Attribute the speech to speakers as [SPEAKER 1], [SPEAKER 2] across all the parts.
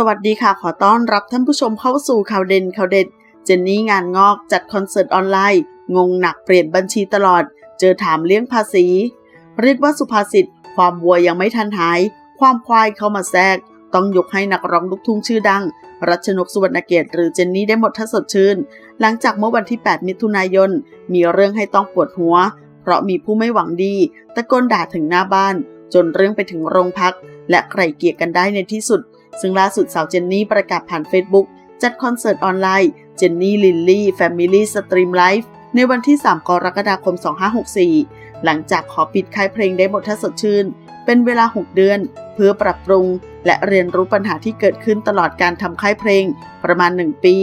[SPEAKER 1] สวัสดีค่ะ ขอต้อนรับท่านผู้ชมเข้าสู่ข่าวเด่นข่าวเด็ด เจนนี่งานงอกจัดคอนเสิร์ตออนไลน์ งงหนักเปลี่ยนบัญชีตลอด เจอถามเลี้ยงภาษี เรียกว่าสุภาษิต ความวัวยังไม่ทันหาย ความควายเข้ามาแทรก ต้องยกให้นักร้องลูกทุ่งชื่อดัง รัชนกสุวรรณเกตหรือเจนนี่ได้หมดทัศดชื่น หลังจากเมื่อวันที่ 8 มิถุนายน มีเรื่องให้ต้องปวดหัว เพราะมีผู้ไม่หวังดี ตะโกนด่าถึงหน้าบ้าน จนเรื่องไปถึงโรงพัก และไกล่เกลี่ยกันได้ในที่สุด ซึ่งล่าสุดสาวเจนนี่ประกาศผ่าน Facebook จัดคอนเสิร์ตออนไลน์เจนนี่ลิลลี่แฟมิลี่สตรีมไลฟ์ในวันที่ 3 กรกฎาคม 2564 หลังจากขอปิดค่ายเพลงได้หมดถ้าสดชื่น เป็นเวลา 6 เดือน เพื่อปรับปรุง และเรียนรู้ปัญหาที่เกิดขึ้นตลอดการทำค่ายเพลง ประมาณ 1 ปี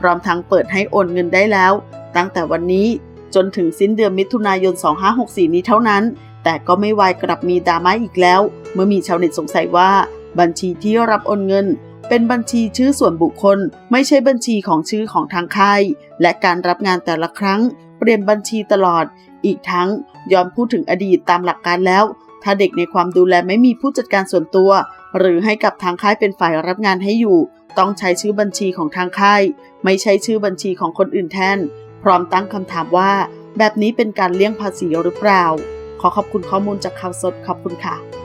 [SPEAKER 1] พร้อมทั้งเปิดให้โอนเงินได้แล้ว ตั้งแต่วันนี้จนถึงสิ้นเดือนมิถุนายน 2564 นี้เท่านั้น แต่ก็ไม่วายกลับมีดราม่าอีกแล้ว เมื่อมีชาวเน็ตสงสัยว่า บัญชีที่รับโอนเงิน เป็นบัญชีชื่อส่วนบุคคล ไม่ใช่บัญชีของชื่อของทางค่าย และการรับงานแต่ละครั้ง เปลี่ยนบัญชีตลอด อีกทั้งย้อนพูดถึงอดีตตามหลักการแล้ว ถ้าเด็กในความดูแลไม่มีผู้จัดการส่วนตัว หรือให้กับทางค่ายเป็นฝ่ายรับงานให้อยู่ ต้องใช้ชื่อบัญชีของทางค่าย ไม่ใช่ชื่อบัญชีของคนอื่นแทน พร้อมตั้งคำถามว่า แบบนี้เป็นการเลี่ยงภาษีหรือเปล่า ขอขอบคุณข้อมูลจากข่าวสดขอบคุณค่ะ